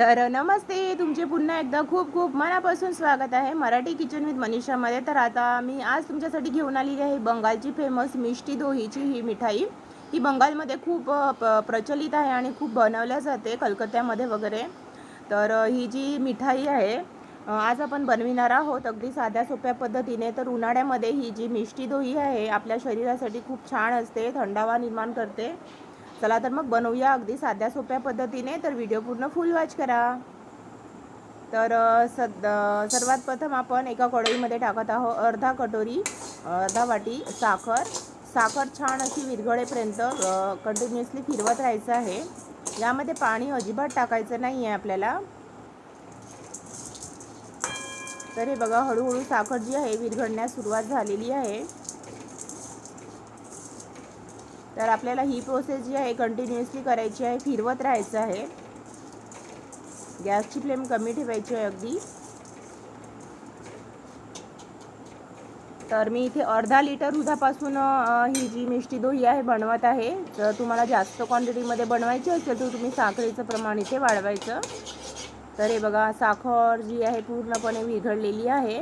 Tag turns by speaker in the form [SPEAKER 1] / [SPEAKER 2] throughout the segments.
[SPEAKER 1] तर नमस्ते तुमचे पुन्हा एकदा खूप खूप मनापासून स्वागत आहे मराठी किचन विथ मनीषामध्ये तर आता मी आज तुमच्यासाठी घेऊन आलेली आहे बंगालची फेमस मिष्टी दोहीची ही मिठाई. ही बंगालमध्ये खूप प प्रचलित आहे आणि खूप बनवल्या जाते कलकत्त्यामध्ये वगैरे. तर ही जी मिठाई आहे आज आपण बनविणार आहोत अगदी साध्या सोप्या पद्धतीने. तर उन्हाळ्यामध्ये ही जी मिष्टी दोही आहे आपल्या शरीरासाठी खूप छान असते थंडावा निर्माण करते. चला तर मग बनवूया अगदी साध्या सोप्या पद्धतीने. तर व्हिडिओ पूर्ण फुल वॉच करा. तर सद सर्वात प्रथम आपण एका कढईमध्ये टाकत आहोत अर्धा कटोरी अर्धा वाटी साखर. साखर छान अशी विरघळेपर्यंत कंटिन्युअसली फिरवत राहायचं आहे. यामध्ये पाणी अजिबात टाकायचं नाही आहे आपल्याला. तर हे बघा हळूहळू साखर जी आहे विरघळण्यास सुरुवात झालेली आहे. तर आपल्याला ही प्रोसेस जी आहे कंटिन्युअसली करायची आहे फिरवत राहायचं आहे. गॅसची फ्लेम कमी ठेवायची आहे अगदी. तर मी इथे अर्धा लिटर दुधापासून ही जी मिष्टी दोही आहे बनवत आहे. तर तुम्हाला जास्त क्वांटिटीमध्ये बनवायची असेल तर तुम्ही साखरेचं प्रमाण इथे वाढवायचं. तर हे बघा साखर जी आहे पूर्णपणे विघडलेली आहे.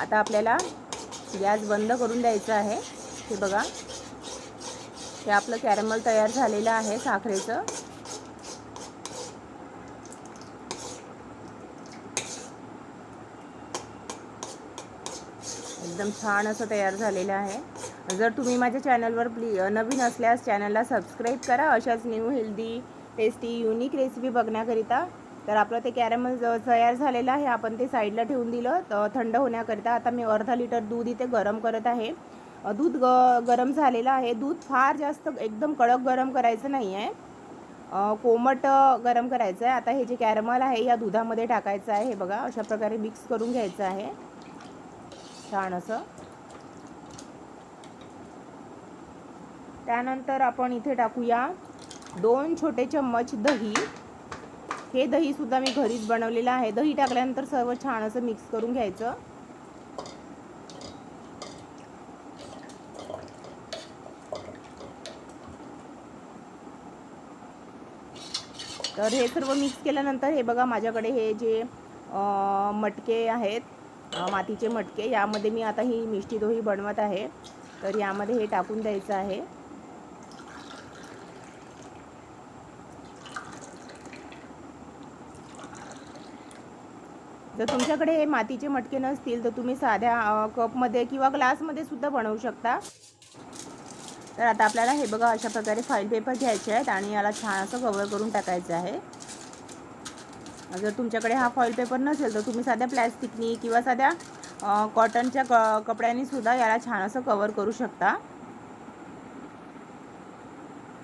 [SPEAKER 1] आता आपल्याला गॅस बंद करून द्यायचा आहे. हे बघा. हे आपलं कॅरमल तयार झालेलं आहे साखरेचं. एकदम छान असं तयार झालेलं आहे. जर तुम्ही माझ्या चॅनलवर प्ली नवीन असल्यास चॅनलला सबस्क्राईब करा. अशाच new healthy tasty unique recipe बघण्याकरिता. तर आपलं ते कॅरमल तयार झालेलं आहे. आपण ते साईडला ठेवून दिलं. तर थंड होण्याकरिता आता मी अर्धा लिटर दूध इथे गरम करत आहे. दूध ग गरम झालेलं आहे. दूध फार जास्त एकदम कडक गरम करायचं नाही आहे कोमट गरम करायचं आहे आता हे जे कॅरमल आहे या दुधामध्ये टाकायचं आहे. हे बघा अशा प्रकारे मिक्स करून घ्यायचं आहे. छान असं. त्यानंतर आपण इथे टाकूया दोन छोटे चम्मच दही. हे दही सुद्धा मी घरीच बनवलेलं आहे. दही टाकल्यानंतर सर्व छान असं मिक्स करून घ्यायचं. तर हे सर्व मिक्स केल्यानंतर हे बघा माझ्याकडे हे जे मटके आहेत मातीचे मटके यामध्ये मी आता ही मिष्टी दोही बनवत आहे. तर यामध्ये हे टाकून द्यायचं आहे. जर तुमच्याकडे हे मातीचे मटके नसतील तर तुम्ही साध्या कपमध्ये किंवा ग्लासमध्ये सुद्धा बनवू शकता. तर आता आपल्याला हे बघा अशा प्रकारे फाईल पेपर घ्यायचे आहेत आणि याला छान असं कवर करून टाकायचं आहे. जर तुमच्याकडे हा फॉईल पेपर नसेल तर तुम्ही साध्या प्लॅस्टिकनी किंवा साध्या कॉटनच्या क कपड्यांनी सुद्धा याला छान असं कवर करू शकता.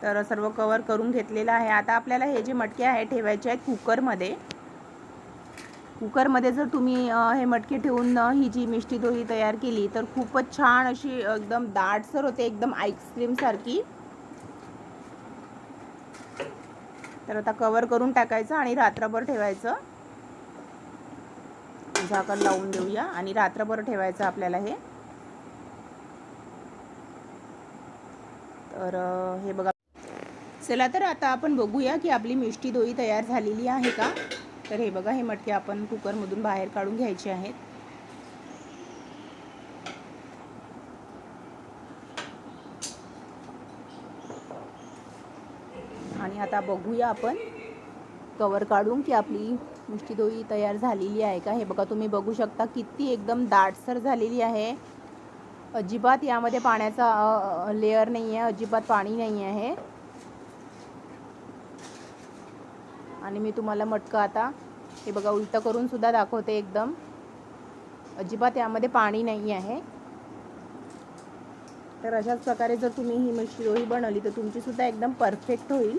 [SPEAKER 1] तर सर्व कवर करून घेतलेलं आहे. आता आपल्याला हे जे मटके आहे ठेवायचे आहेत कुकरमध्ये कुकरमध्ये जर तुम्ही हे मटके ठेवून ही जी मिष्टी दोही तयार केली तर खूपच छान अशी एकदम दाटसर होते एकदम आईस्क्रीमसारखी तर आता कवर करून टाकायचं आणि रात्रभर ठेवायचं. झाकण लावून देऊया आणि रात्रभर ठेवायचं आपल्याला हे. तर हे बघा. चला तर आता आपण बघूया की आपली मिष्टी दोही तयार झालेली आहे का? तर हे बघा हे मटके आपण कुकरमधून बाहेर काढून घ्यायचे आहेत. आणि आता बघूया आपण कवर काढून की आपली मिष्टी तयार झालेली आहे का? हे बघा तुम्ही बघू शकता किती एकदम दाटसर झालेली आहे. अजिबात यामध्ये पाण्याचा लेअर नाही आहे अजिबात पाणी नाही आहे आणि मी तुम्हाला मटकं आता हे बघा उलटं करून सुद्धा दाखवते एकदम. अजिबात यामध्ये पाणी नाही आहे. तर अशाच प्रकारे जर तुम्ही ही मिष्टी दोही बनवली तर तुमची सुद्धा एकदम परफेक्ट होईल.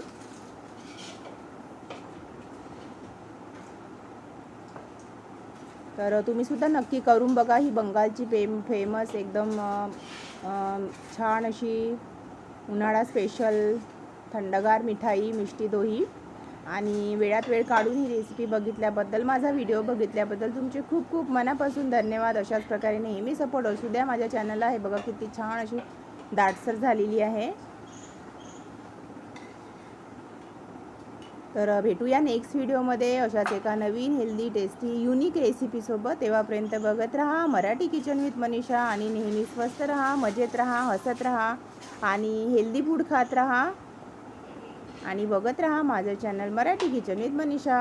[SPEAKER 1] तर तुम्ही सुद्धा नक्की करून बघा ही बंगालची फेम फेमस एकदम छान अशी उन्हाळा स्पेशल थंडगार मिठाई मिष्टी दोही. आणि वेळात वेळ काढून ही रेसिपी बघितल्याबद्दल माझा व्हिडिओ बघितल्याबद्दल तुमचे खूप खूप मनापासून धन्यवाद. अशाच प्रकारे नेहमी सपोर्ट असू द्या. माझ्या चॅनलला हे बघा किती छान अशी दाटसर झालेली आहे. तर भेटूया नेक्स्ट व्हिडिओमध्ये अशाच एका नवीन हेल्दी टेस्टी युनिक रेसिपीसोबत तेव्हापर्यंत बघत राहा. Marathi kitchen with Manisha. आणि नेहमी स्वस्त राहा मजेत राहा हसत राहा. आणि हेल्दी फूड खात राहा. आणि बघत राहा माझं channel Marathi kitchen with Manisha.